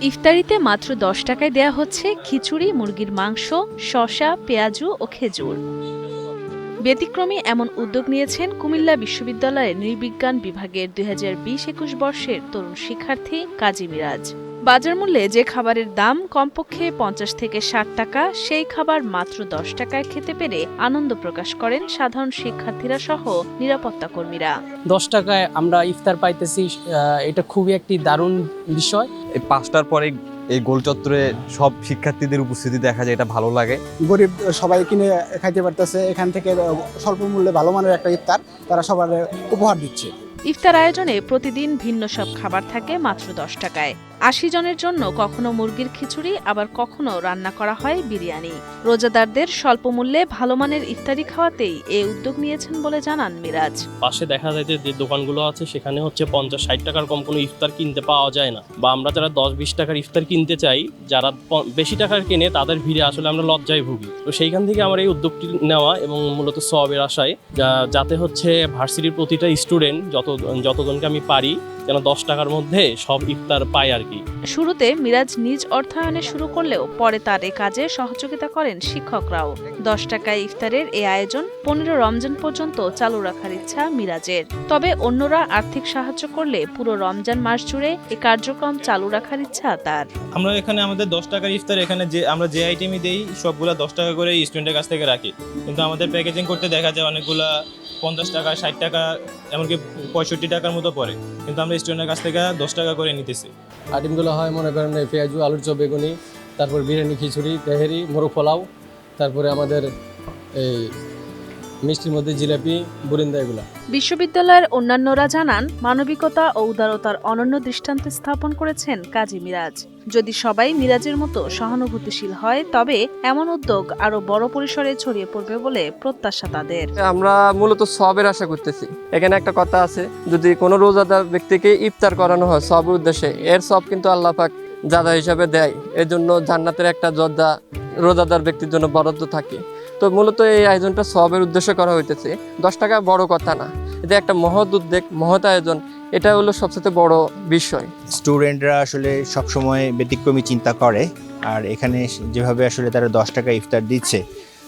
ইফতারিতে মাত্র দশ টাকায় দেয়া হচ্ছে খিচুড়ি, মুরগির মাংস শশা পেঁয়াজু ও খেজুর। ব্যতিক্রমী এমন উদ্যোগ নিয়েছেন কুমিল্লা বিশ্ববিদ্যালয়ের নৃবিজ্ঞান বিভাগের দুই হাজার বিশ একুশ বর্ষের তরুণ শিক্ষার্থী কাজী মিরাজ। বাজার মূল্যে যে খাবারের দাম কমপক্ষে পঞ্চাশ থেকে ষাট টাকা সেই খাবার মাত্র দশ টাকায় খেতে পেরে আনন্দ প্রকাশ করেন সাধারণ শিক্ষার্থীরা সহ নিরাপত্তা কর্মীরা। দশ টাকায় আমরা ইফতার পাইতেছি এটা খুবই একটি দারুণ বিষয়। এই পাঁচটার পরে এই গোল চত্বরে সব শিক্ষার্থীদের উপস্থিতি দেখা যায় এটা ভালো লাগে। গরিব সবাই কিনে খাইতে পারতেছে এখান থেকে স্বল্প মূল্যে ভালো মানের একটা ইফতার তারা সবার উপহার দিচ্ছে। ইফতার আয়োজনে প্রতিদিন ভিন্ন সব খাবার থাকে মাত্র দশ টাকায়। আশি জনের জন্য কখনো মুরগির খিচুড়ি, আবার কখনো রান্না করা হয় বিরিয়ানি। রোজাদারদের স্বল্প মূল্যে ভালো মানের ইফতারি খাওয়াতেই এ উদ্যোগ নিয়েছেন বলে জানান মিরাজ। পাশে দেখা যায় যে দোকানগুলো আছে, সেখানে হচ্ছে পঞ্চাশ ষাট টাকার কম কোনো ইফতার কিনতে পাওয়া যায় না। বা আমরা যারা দশ বিশ টাকার ইফতার কিনতে চাই, যারা বেশি টাকার কিনে, তাদের ভিড়ে আসলে আমরা লজ্জায় ভুগি। তো সেইখান থেকে আমার এই উদ্যোগটি নেওয়া এবং মূলত সবের আশায় যাতে হচ্ছে ভার্সিটির প্রতিটা স্টুডেন্ট যত, যতজনকে আমি পারি, যেন দশ টাকার মধ্যে সব ইফতার পায় আর কি। শুরুতে মিরাজ নিজ অর্থায়নে শুরু করলেও পরে তার এ কাজে সহযোগিতা করেন শিক্ষকরাও। দশ টাকায় ইফতারের এ আয়োজন পনেরো রমজান পর্যন্ত চালু রাখার ইচ্ছা মিরাজের। তবে অন্যরা আর্থিক সাহায্য করলে পুরো রমজান মাস জুড়ে এ কার্যক্রম চালু রাখার ইচ্ছা তার। আমরা এখানে আমাদের দশ টাকার ইফতার এখানে যে আমরা যে আইটেমই দেই সবগুলা দশ টাকা করে স্টুডেন্টের কাছ থেকে রাখি। কিন্তু আমাদের প্যাকেজিং করতে দেখা যায় অনেকগুলা পঞ্চাশ টাকা, ষাট টাকা, এমনকি পঁয়ষট্টি টাকার মতো পড়ে। কিন্তু আমরা স্টুডেন্টের কাছ থেকে দশ টাকা করে নিতেছি। আইটেমগুলো হয় মনে করেন পেঁয়াজু, আলুর চপ, বেগুনি, তারপর বিরিয়ানি, খিচুড়ি, তেহেরি, মোরগ পোলাও, তারপরে আমাদের এই মিষ্টির মধ্যে জিলাপি বুরিন্দা এগুলা। বিশ্ববিদ্যালয়ের অন্যান্যরা জানান মানবিকতা ও উদারতার অনন্য দৃষ্টান্ত স্থাপন করেছেন কাজী মিরাজ। যদি সবাই মিরাজের মতো সহানুভূতিশীল হয় তবে এমন উদ্যোগ আরও বড় পরিসরে ছড়িয়ে পড়বে বলে প্রত্যাশা তাদের। আমরা মূলত সবের আশা করতেছি। এখানে একটা কথা আছে যদি কোনো রোজাদার ব্যক্তিকে ইফতার করানো হয় সবের উদ্দেশ্যে এর সব কিন্তু আল্লাহ পাক জাদা হিসাবে দেয়। এর জন্য জান্নাতের একটা যোদ্ধা রোজাদার ব্যক্তির জন্য বরাদ্দ থাকে। তো মূলত এই আয়োজনটা সবের উদ্দেশ্যে করা হইতেছে। দশ টাকা বড় কথা না। এটা একটা মহৎ উদ্যোগ, মহৎ আয়োজন। এটা হলো সবচেয়ে বড় বিষয়। স্টুডেন্টরা আসলে সবসময় ব্যতিক্রমী চিন্তা করে। আর এখানে যেভাবে আসলে তারা দশ টাকা ইফতার দিচ্ছে,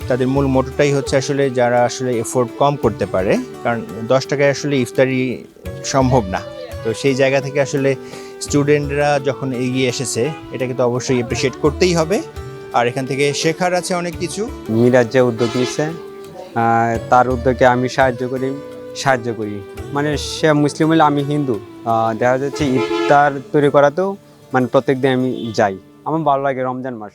তাদের মূল মোটরটাই হচ্ছে আসলে যারা আসলে এফোর্ড কম করতে পারে। কারণ দশ টাকায় আসলে ইফতারি সম্ভব না। তো সেই জায়গা থেকে আসলে স্টুডেন্টরা যখন এগিয়ে এসেছে, এটাকে তো অবশ্যই এপ্রিসিয়েট করতেই হবে। আর এখান থেকে শেখার আছে অনেক কিছু। মিরাজ যে উদ্যোগ নিচ্ছে তার উদ্যোগে আমি সাহায্য করি সাহায্য করি। মানে সে মুসলিম হলে আমি হিন্দু। দেখা যাচ্ছে ইফতার তৈরি করাতেও মানে প্রত্যেক দিন আমি যাই। আমার ভালো লাগে রমজান মাস।